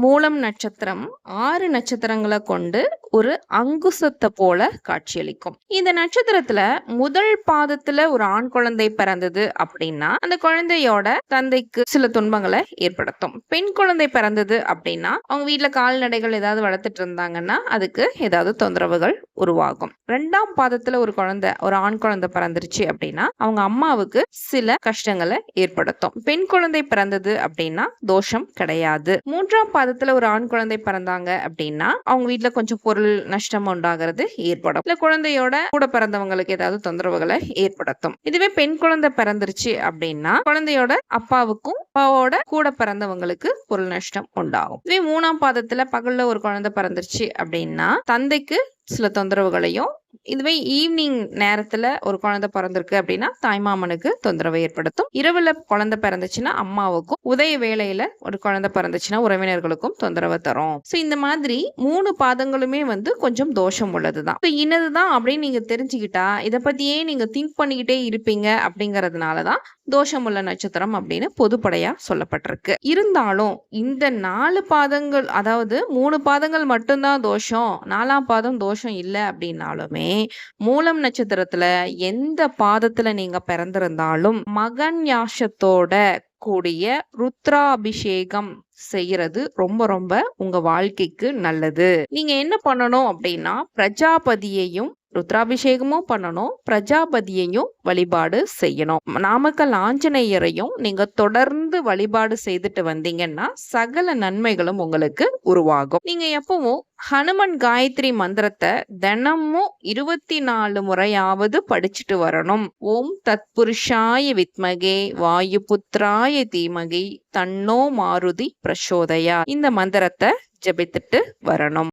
மூலம் நட்சத்திரம் ஆறு நட்சத்திரங்களை கொண்டு ஒரு அங்குசத்தை போல காட்சியளிக்கும். இந்த நட்சத்திரத்துல முதல் பாதத்துல ஒரு ஆண் குழந்தை பிறந்தது அப்படின்னா அந்த குழந்தையோட தந்தைக்கு சில துன்பங்களை ஏற்படுத்தும். பெண் குழந்தை பிறந்தது அப்படின்னா அவங்க வீட்டுல கால்நடைகள் ஏதாவது வளர்த்துட்டு இருந்தாங்கன்னா அதுக்கு ஏதாவது தொந்தரவுகள் உருவாகும். ரெண்டாம் பாதத்துல ஒரு குழந்தை ஒரு ஆண் குழந்தை பிறந்துருச்சு அப்படின்னா அவங்க அம்மாவுக்கு சில கஷ்டங்களை ஏற்படுத்தும். பெண் குழந்தை பிறந்தது அப்படின்னா தோஷம் கிடையாது. மூன்றாம் பாதத்துல ஒரு ஆண் குழந்தை பிறந்தாங்க அப்படின்னா அவங்க வீட்டுல கொஞ்சம் பொருள் நஷ்டம் உண்டாகிறது ஏற்படும். இல்ல குழந்தையோட கூட பிறந்தவங்களுக்கு ஏதாவது தொந்தரவுகளை ஏற்படுத்தும். இதுவே பெண் குழந்தை பிறந்துருச்சு அப்படின்னா குழந்தையோட அப்பாவுக்கும் அப்பாவோட கூட பிறந்தவங்களுக்கு பொருள் நஷ்டம் உண்டாகும். இதுவே மூணாம் பாதத்துல பகல்ல ஒரு குழந்தை பிறந்துருச்சு அப்படின்னா தந்தைக்கு சில தொந்தரவுகளையும் இதுவே ஈவினிங் நேரத்துல ஒரு குழந்தை பிறந்திருக்கு அப்படின்னா தாய்மாமனுக்கு தொந்தரவை ஏற்படுத்தும். இரவுல குழந்தை பிறந்துச்சுன்னா அம்மாவுக்கும் உதய வேளையில ஒரு குழந்தை பிறந்துச்சுன்னா உறவினர்களுக்கும் தொந்தரவை தரும். ஸோ இந்த மாதிரி மூணு பாதங்களுமே வந்து கொஞ்சம் தோஷம் உள்ளதுதான். ஸோ இன்னதுதான் அப்படின்னு நீங்க தெரிஞ்சுக்கிட்டா இதை பத்தியே நீங்க திங்க் பண்ணிக்கிட்டே இருப்பீங்க அப்படிங்கறதுனாலதான் தோஷமுள்ள நட்சத்திரம் அப்படின்னு பொதுப்படையா சொல்லப்பட்டிருக்கு. இருந்தாலும் இந்த நாலு பாதங்கள் அதாவது மூணு பாதங்கள் மட்டும்தான் தோஷம் நாலாம் பாதம் தோஷம் இல்லை அப்படின்னாலுமே மூலம் நட்சத்திரத்துல எந்த பாதத்துல நீங்க பிறந்திருந்தாலும் மகன் யாஷத்தோட கூடிய ருத்ராபிஷேகம் செய்யறது ரொம்ப ரொம்ப உங்க வாழ்க்கைக்கு நல்லது. நீங்க என்ன பண்ணணும் அப்படின்னா பிரஜாபதியையும் ருத்ராபிஷேகமும் பண்ணணும் பிரஜாபதியையும் வழிபாடு செய்யணும். நாமக்கல் ஆஞ்சநேயரையும் நீங்க தொடர்ந்து வழிபாடு செய்துட்டு வந்தீங்கன்னா சகல நன்மைகளும் உங்களுக்கு உருவாகும். நீங்க எப்பவும் ஹனுமன் காயத்ரி மந்திரத்தை தினமும் இருபத்தி நாலு முறையாவது படிச்சுட்டு வரணும். ஓம் தத்புருஷாய வித்மகே வாயு புத்திராய தீமகி தன்னோ மாருதி பிரசோதயா. இந்த மந்திரத்தை ஜெபித்துட்டு வரணும்.